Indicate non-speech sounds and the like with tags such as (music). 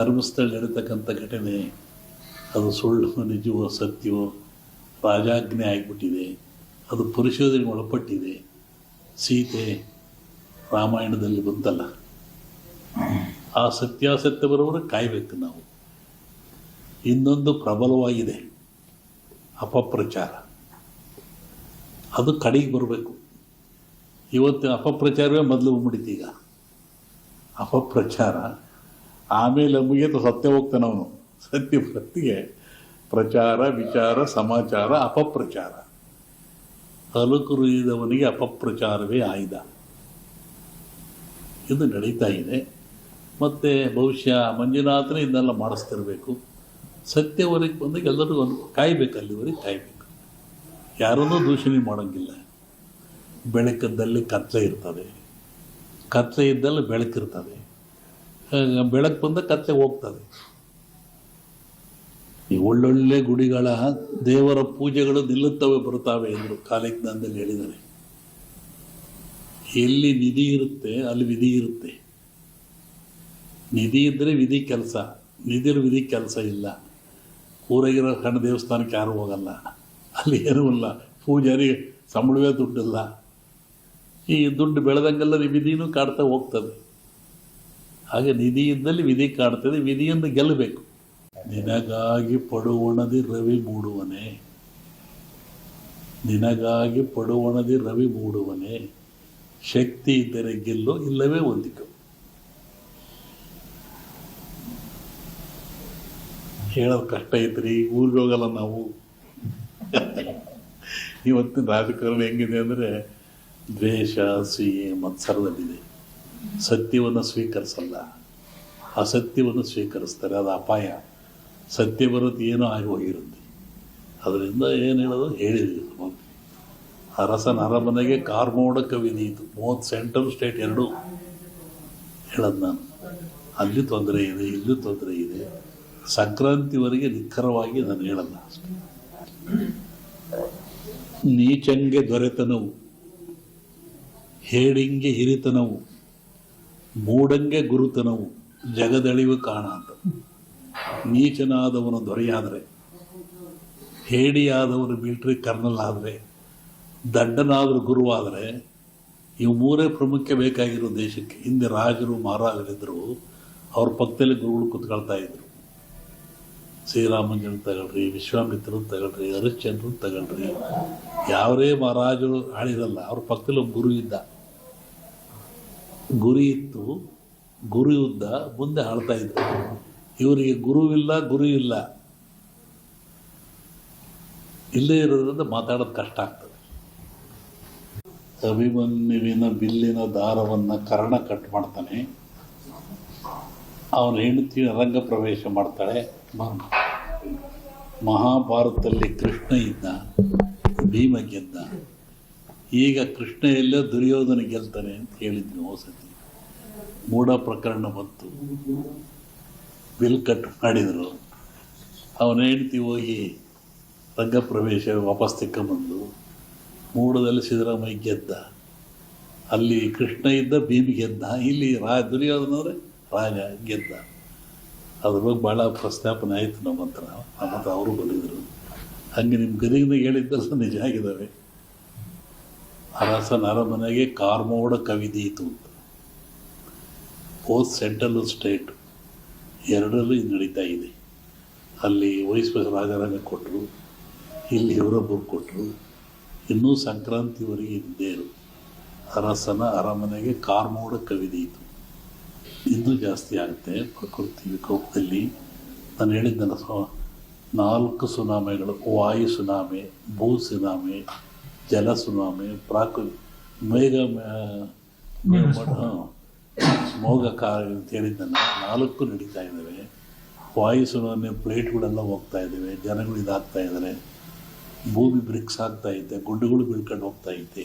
ಧರ್ಮಸ್ಥಳ ನಡೀತಕ್ಕಂಥ ಘಟನೆ, ಅದು ಸುಳ್ಳು, ನಿಜವೋ, ಸತ್ಯವೋ, ರಾಜಾಜ್ಞೆ ಆಗಿಬಿಟ್ಟಿದೆ. ಅದು ಪರಿಶೋಧನೆಗೆ ಒಳಪಟ್ಟಿದೆ. ಸೀತೆ ರಾಮಾಯಣದಲ್ಲಿ ಬಂತಲ್ಲ. ಆ ಸತ್ಯಾಸತ್ಯ ಬರೋವರೆಗೆ ಕಾಯಬೇಕು ನಾವು. ಇನ್ನೊಂದು ಪ್ರಬಲವಾಗಿದೆ ಅಪಪ್ರಚಾರ. ಅದು ಕಡೆಗೆ ಬರಬೇಕು. ಇವತ್ತಿನ ಅಪಪ್ರಚಾರವೇ ಮೊದಲು ಬಂದ್ಬಿಡಿತೀಗ ಅಪಪ್ರಚಾರ ಆಮೇಲೆ ಮುಗಿಯತ ಸತ್ಯ ಹೋಗ್ತಾನೆ ಅವನು. ಸತ್ಯ ಪ್ರತಿಗೆ ಪ್ರಚಾರ, ವಿಚಾರ, ಸಮಾಚಾರ, ಅಪಪ್ರಚಾರ. ಅಲುಕುರಿದವನಿಗೆ ಅಪಪ್ರಚಾರವೇ ಆಯ್ದ ಇದು ನಡೀತಾ ಇದೆ. ಮತ್ತು ಬಹುಶಃ ಮಂಜುನಾಥನೇ ಇದನ್ನೆಲ್ಲ ಮಾಡಿಸ್ತಿರಬೇಕು. ಸತ್ಯವರೆಗೆ ಬಂದಾಗ ಎಲ್ಲರಿಗೂ ಒಂದು ಕಾಯ್ಬೇಕು, ಅಲ್ಲಿವರೆಗೆ ಕಾಯ್ಬೇಕು. ಯಾರನ್ನೂ ದೂಷಣೆ ಮಾಡೋಂಗಿಲ್ಲ. ಬೆಳಕದಲ್ಲಿ ಕತ್ಲೆ ಇರ್ತದೆ. ಕತ್ಲೆ ಇದ್ದಲ್ಲಿ ಬೆಳಕಿರ್ತದೆ. ಬೆಳಕು ಬಂದ ಕತ್ತೆ ಹೋಗ್ತದೆ. ಈ ಒಳ್ಳೊಳ್ಳೆ ಗುಡಿಗಳ ದೇವರ ಪೂಜೆಗಳು ನಿಲ್ಲುತ್ತವೆ ಬರುತ್ತವೆ ಎಂದರು ಕಾಲಜ್ಞಾನದಲ್ಲಿ ಹೇಳಿದ್ದಾರೆ. ಎಲ್ಲಿ ನಿಧಿ ಇರುತ್ತೆ, ಅಲ್ಲಿ ವಿಧಿ ಇರುತ್ತೆ. ನಿಧಿ ಇದ್ದರೆ ವಿಧಿ ಕೆಲಸ ನಿಧಿ ವಿಧಿ ಕೆಲಸ ಇಲ್ಲ. ಊರಾಗಿರೋ ಸಣ್ಣ ದೇವಸ್ಥಾನಕ್ಕೆ ಯಾರು ಹೋಗಲ್ಲ. ಅಲ್ಲಿ ಏನೂ ಇಲ್ಲ. ಪೂಜಾರಿ ಸಂಬಳವೇ ದುಡ್ಡಿಲ್ಲ. ಈ ದುಡ್ಡು ಬೆಳೆದಂಗೆಲ್ಲ ವಿಧಿನೂ ಕಾಡ್ತಾ ಹೋಗ್ತದೆ. ಹಾಗೆ ನಿಧಿ ಇದ್ದಲ್ಲಿ ವಿಧಿ ಕಾಡ್ತದೆ ವಿಧಿಯಿಂದ ಗೆಲ್ಲಬೇಕು. ನಿನಗಾಗಿ ಪಡುವಣದಿ ರವಿ ಮೂಡುವನೆ. ನಿನಗಾಗಿ ಪಡುವಣದಿ ರವಿ ಮೂಡುವನೆ. ಶಕ್ತಿ ಇದ್ದರೆ ಗೆಲ್ಲು, ಇಲ್ಲವೇ ಹೊಂದಿಕೋ. ಹೇಳೋದು ಕಷ್ಟ ಐತ್ರಿ ಊರಿಗೆ ಹೋಗಲ್ಲ ನಾವು. (laughs) ಇವತ್ತಿನ ರಾಜಕಾರಣ ಹೆಂಗಿದೆ ಅಂದರೆ ದ್ವೇಷ, ಸಿಹಿ, ಮತ್ಸರದಲ್ಲಿದೆ. ಸತ್ಯವನ್ನು ಸ್ವೀಕರಿಸಲ್ಲ. ಅಸತ್ಯವನ್ನು ಸ್ವೀಕರಿಸ್ತಾರೆ. ಅದು ಅಪಾಯ. ಸತ್ಯ ಬರೋದು ಏನೋ ಆಗಿ ಹೋಗಿರುತ್ತೆ. ಅದರಿಂದ ಏನು ಹೇಳೋದು? ಹೇಳಿದ್ವಿ ಅರಸನ ಅರಮನೆಗೆ ಕಾರ್ಮೋಡ ಕವಿದೀತು ಮೂವತ್ತು ಸೆಂಟ್ರಲ್ ಸ್ಟೇಟ್ ಎರಡು. ಹೇಳೋದು ನಾನು. ಅಲ್ಲಿ ತೊಂದರೆ ಇದೆ, ಇಲ್ಲೂ ತೊಂದರೆ ಇದೆ. ಸಂಕ್ರಾಂತಿವರೆಗೆ ನಿಖರವಾಗಿ ನಾನು ಹೇಳಲ್ಲ ಅಷ್ಟೇ. ನೀಚಂಗೆ ದೊರೆತನವು. ಹೇಡಿಂಗೆ ಹಿರಿತನವು. ಮೂಡಂಗೆ ಗುರುತನವು ಜಗದಳಿವು ಕಾಣ ಅಂತ ನೀಚನಾದವನು ದೊರೆಯಾದರೆ, ಹೇಡಿಯಾದವನು ಮಿಲ್ಟ್ರಿ ಕರ್ನಲ್ ಆದರೆ, ದಂಡನಾದರೂ ಗುರುವಾದರೆ, ಇವು ಮೂರೇ ಪ್ರಮುಖ ಬೇಕಾಗಿರೋ ದೇಶಕ್ಕೆ ಹಿಂದೆ ರಾಜರು ಮಹಾರಾಜರಿದ್ದರು ಅವ್ರ ಪಕ್ಕದಲ್ಲಿ ಗುರುಗಳು ಕುತ್ಕೊಳ್ತಾ ಇದ್ರು. ಶ್ರೀರಾಮಂಜನ ತಗೊಳ್ರಿ ವಿಶ್ವಾಮಿತ್ರನ ತಗೊಳ್ರಿ ಹರಿಶ್ಚಂದ್ರನ್ ತಗೊಳ್ರಿ, ಯಾವರೇ ಮಹಾರಾಜರು ಆಳಿರಲ್ಲ, ಅವ್ರ ಪಕ್ಕದಲ್ಲಿ ಒಬ್ಬ ಗುರು ಇದ್ದ. ಗುರಿ ಇತ್ತು ಗುರು ಯುದ್ಧ ಮುಂದೆ ಆಳ್ತಾ ಇದ್ರು. ಇವರಿಗೆ ಗುರುವಿಲ್ಲ ಗುರು ಇಲ್ಲ ಇಲ್ಲೇ ಇರೋದ್ರಿಂದ ಮಾತಾಡೋದು ಕಷ್ಟ ಆಗ್ತದೆ. ಅಭಿಮನ್ಯುವಿನ ಬಿಲ್ಲಿನ ದಾರವನ್ನು ಕರ್ಣ ಕಟ್ ಮಾಡ್ತಾನೆ. ಅವನ ಹೆಂಡತಿ ರಂಗ ಪ್ರವೇಶ ಮಾಡ್ತಾಳೆ. ಮಹಾಭಾರತದಲ್ಲಿ ಕೃಷ್ಣ ಇದ್ದ, ಭೀಮ ಗೆದ್ದ. ಈಗ ಕೃಷ್ಣ ಎಲ್ಲ ದುರ್ಯೋಧನ ಗೆಲ್ತಾನೆ ಅಂತ ಹೇಳಿದ್ವಿ ಹೋಸತಿ ಮೂಢ ಪ್ರಕರಣ ಬಂತು. ಬಿಲ್ ಕಟ್ ಮಾಡಿದರು. ಅವನ ಹೆಂಡತಿ ಹೋಗಿ ರಂಗ ಪ್ರವೇಶ ವಾಪಸ್ ತೆಕ್ಕೊಂಬಂದು ಮೂಡದಲ್ಲಿ ಸಿದ್ದರಾಮಯ್ಯ ಗೆದ್ದ. ಅಲ್ಲಿ ಕೃಷ್ಣ ಇದ್ದ, ಭೀಮಿ ಗೆದ್ದ. ಇಲ್ಲಿ ರಾ ದುರ್ಯೋಧನ ಅಂದರೆ ರಾಜ ಗೆದ್ದ. ಅದ್ರ ಬಗ್ಗೆ ಭಾಳ ಪ್ರಸ್ತಾಪನೆ ಆಯಿತು ನಮ್ಮ ಹತ್ರ. ನಮ್ಮ ಹತ್ರ ಅವರು ಬಂದಿದ್ದರು ಹಂಗೆ ನಿಮ್ಮ ಗದಗಿನಾಗ ಹೇಳಿದ್ದೆಲ್ಲ ನಿಜ ಆಗಿದ್ದಾವೆ. ಅರಸನ ಅರಮನೆಗೆ ಕಾರ್ಮೋಡ ಕವಿದೀತು ಅಂತ ಬೋತ್ ಸೆಂಟ್ರಲ್ ಸ್ಟೇಟ್, ಎರಡರಲ್ಲೂ ಇದು ನಡೀತಾ ಇದೆ. ಅಲ್ಲಿ ವಯಸ್ ರಾಜಾರಾಮ ಕೊಟ್ಟರು ಇಲ್ಲಿ ಇವರೊಬ್ಬರು ಕೊಟ್ಟರು ಇನ್ನೂ ಸಂಕ್ರಾಂತಿವರೆಗೆ ಇದ್ದೇರು ಅರಸನ ಅರಮನೆಗೆ ಕಾರ್ಮೋಡ ಕವಿದೀತು ಇನ್ನೂ ಜಾಸ್ತಿ ಆಗುತ್ತೆ ಪ್ರಕೃತಿ ವಿಕೋಪದಲ್ಲಿ. ನಾನು ಹೇಳಿದ್ದಲ್ಲ ನಾಲ್ಕು ಸುನಾಮೆಗಳು, ವಾಯು ಸುನಾಮಿ, ಭೂ ಸುನಾಮಿ ಜಲ ಸುನಾಮಿ ಪ್ರಾಕೃ ಮೇಘ ಮೋಗ ಕಾಲ ಅಂತ ಹೇಳಿದ್ದನ್ನು ನಾಲ್ಕು ನಡೀತಾ ಇದ್ದಾವೆ ವಾಯು ಸುನಾಮಿ ಪ್ಲೇಟ್ಗಳೆಲ್ಲ ಹೋಗ್ತಾ ಇದ್ದಾವೆ ಜನಗಳು ಇದಾಗ್ತಾ ಇದ್ದಾರೆ ಭೂಮಿ ಬ್ರಿಕ್ಸ್ ಆಗ್ತಾ ಐತೆ. ಗುಡ್ಡಗಳು ಬೀಳ್ಕೊಂಡು ಹೋಗ್ತಾ ಐತೆ.